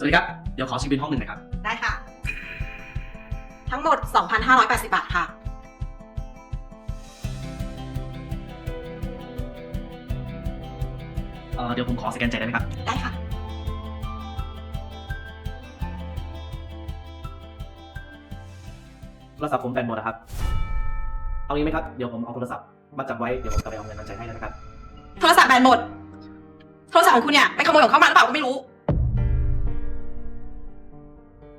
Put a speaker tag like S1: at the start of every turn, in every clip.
S1: สวัสดีครับ เดี๋ยวขอชิมเป็นห้องหนึ่งหนะครับ
S2: ได้ค่ะ ทั้งหมด 2,580 บาทค่ะ
S1: เอ่อเดี๋ยวผมขอสแกนจ่ายได้ไหมครับ
S2: ได้ค่ะ
S1: โทรศัพท์ผมแบนหมดนะครับ เอางี้ไหมครับ เดี๋ยวผมเอาโทรศัพท์มาจับไว้ เดี๋ยวผมจะไปเอาเงินมาจ่ายให้นะครับ
S2: โทรศัพท์แบนหมด โทรศัพท์ของคุณเนี่ยไปขโมยของเขามาหรือเปล่าก็ไม่รู้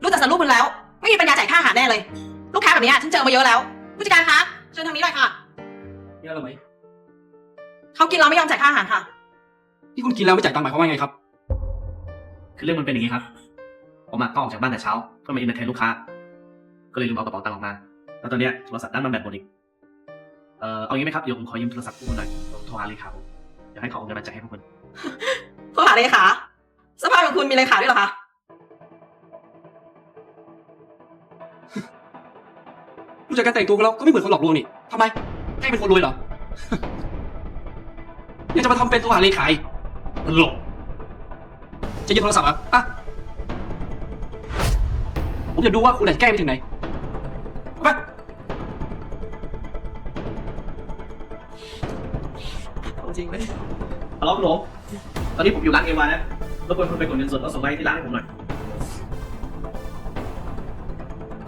S2: รู้จักสรุปมันแล้ว ไม่มีปัญญาจ่ายค่าอาหารแน่เลย ลูกค้าแบบเนี้ยฉันเจอมาเยอะแล้ว ผู้จัดการคะ เชิญทางนี้หน่อยค่ะ
S3: นี่อะไรไหม
S2: เขากินเราไม่ยอมจ่ายค่าอาหารค่ะ
S3: ที่คุณกินแล้วไม่จ่ายตังค์หมายความว่าไงครับ
S1: คือเรื่องมันเป็นอย่างนี้ครับ ผมอะก็ออกจากบ้านแต่เช้าเพื่อมาอินเตอร์เทนลูกค้า ก็เลยลืมเอากระเป๋าตังค์ออกมา แล้วตอนเนี้ยโทรศัพท์ด้านมันแบตหมดอีก เอ่อเอางี้ไหมครับ เดี๋ยวผมขอยืมโทรศัพท์พวกคุณหน่อยผมโทรหาเลขาผมเดี๋ยวให้เขาเอาเงินมาจ่ายให้พวกคุณ
S2: โทรหาเลขาสภาพของคุณมีเลขาด้วยเหรอคะ
S3: ผู้จัดการแต่งตัวกันแล้วก็ไม่เหมือนคนหลอกลวงนี่ทำไมให้เป็นคนรวยเหรอ ยังจะมาทำเป็นตัวหาเลขาย
S1: ตลก
S3: จะยืมโทรศัพท์เหรอะอะผมจะดูว่าคุณจะแก้ไปถึงไหนเอาไป
S2: จริงเลย
S1: ฮัลโหลคุณหลงตอนนี้ผมอยู่ร้านเอวานะรบกวนคุณไปกดเงินสดแล้วส่งมาให้ที่ร้านให้ผมหน่อย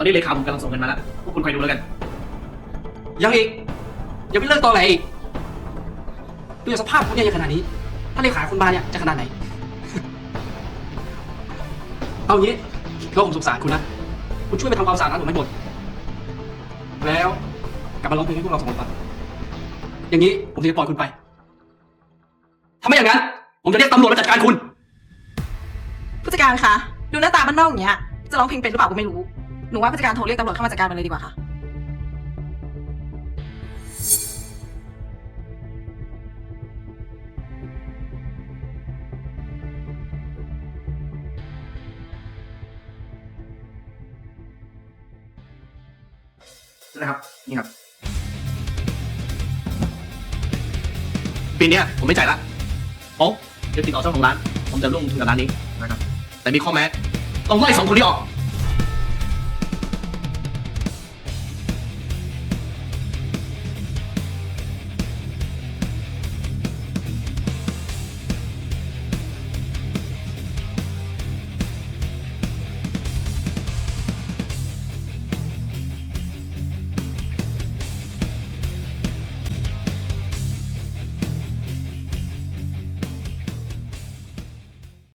S1: อนนี้เลขาผมกำลังส่งเงินมาแล้วพวกคุณคอยดูแล้วกัน
S3: ยังอีกยังไม่เลิกตอแหลอีกดูจากสภาพคุณเนี่ยยังขนาดนี้ ถ้าเลขาคุณมาเนี่ยจะขนาดไหน เอางี้ก็ผมสงสารคุณนะ คุณช่วยไปทำความสะอาดร้านผมให้หมด แล้วกลับมาร้องเพลงให้พวกเราสองคนฟังอย่างนี้ผมจะปล่อยคุณไป ถ้าไม่อย่างนั้น ผมจะเรียกตำรวจมาจัดการคุณ
S2: ผู้จัดการคะ ดูหน้าตาบ้านนอกอย่างเงี้ย จะร้องเพลงเป็นหรือเปล่าก็ไม่รู้ หนูว่าผู้จัดการโทรเรียกตำรวจเข้ามาจัดการมันเลยดีกว่าค่ะ
S1: นะครับ นี่ครับ ปีเนี้ยผมไม่จ่ายละผมจะติดต่อเจ้าของร้าน ผมจะร่วมทุนกับร้านนี้นะครับ แต่มีข้อแม้ ต้องไล่สองคนนี้ออก